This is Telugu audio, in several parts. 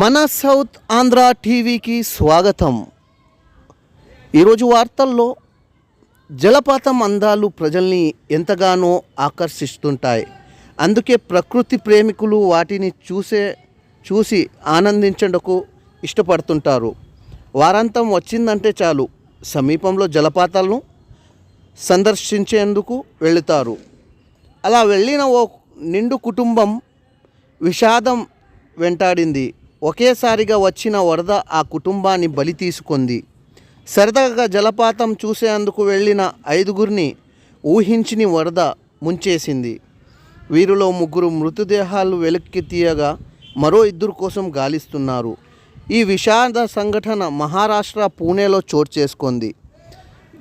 మన సౌత్ ఆంధ్ర టీవీకి స్వాగతం. ఈరోజు వార్తల్లో జలపాతం అందాలు ప్రజల్ని ఎంతగానో ఆకర్షిస్తుంటాయి. అందుకే ప్రకృతి ప్రేమికులు వాటిని చూసే చూసి ఆనందించడకు ఇష్టపడుతుంటారు. వారాంతం వచ్చిందంటే చాలు. సమీపంలో జలపాతాలను సందర్శించేందుకు వెళుతారు. అలా వెళ్ళిన ఓ నిండు కుటుంబం విషాదం వెంటాడింది. ఒకేసారిగా వచ్చిన వరద ఆ కుటుంబాన్ని బలి తీసుకుంది. సరదాగా జలపాతం చూసేందుకు వెళ్ళిన ఐదుగురిని ఊహించిని వరద ముంచేసింది. వీరిలో ముగ్గురు మృతదేహాలు వెలక్కి తీయగా మరో ఇద్దరు కోసం గాలిస్తున్నారు. ఈ విషాద సంఘటన మహారాష్ట్ర పూణేలో చోటు చేసుకుంది.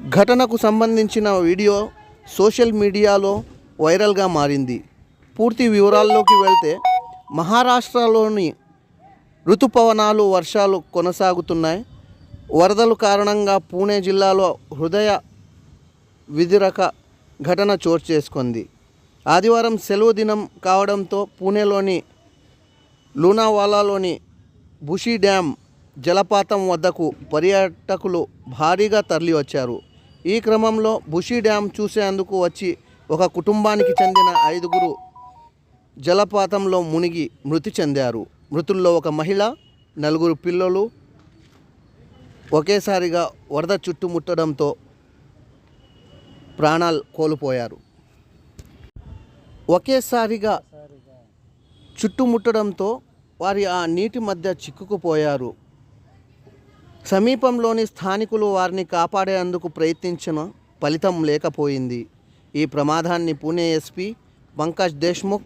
ఘటనకు సంబంధించిన వీడియో సోషల్ మీడియాలో వైరల్గా మారింది. పూర్తి వివరాల్లోకి వెళ్తే మహారాష్ట్రలోని ఋతుపవనాలు వర్షాలు కొనసాగుతున్నాయి. వరదలు కారణంగా పూణే జిల్లాలో హృదయ విధిరక ఘటన చోటు చేసుకుంది. ఆదివారం సెలవు దినం కావడంతో పూణేలోని లూనావాలాలోని బుషి డ్యామ్ జలపాతం వద్దకు పర్యాటకులు భారీగా తరలివచ్చారు. ఈ క్రమంలో బుషి డ్యామ్ చూసేందుకు వచ్చి ఒక కుటుంబానికి చెందిన ఐదుగురు జలపాతంలో మునిగి మృతి చెందారు. మృతుల్లో ఒక మహిళ నలుగురు పిల్లలు ఒకేసారిగా వరద చుట్టుముట్టడంతో ప్రాణాలు కోల్పోయారు. ఒకేసారిగా చుట్టుముట్టడంతో వారి ఆ నీటి మధ్య చిక్కుకుపోయారు. సమీపంలోని స్థానికులు వారిని కాపాడేందుకు ప్రయత్నించిన ఫలితం లేకపోయింది. ఈ ప్రమాదాన్ని పూణే ఎస్పీ పంకజ్ దేశ్ముఖ్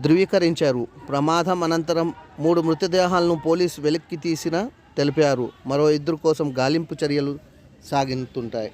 ధృవీకరించారు. ప్రమాదం అనంతరం మూడు మృతదేహాలను పోలీసు వెలిక్కి తీసిన తెలిపారు. మరో ఇద్దరు కోసం గాలింపు చర్యలు సాగుతుంటాయి.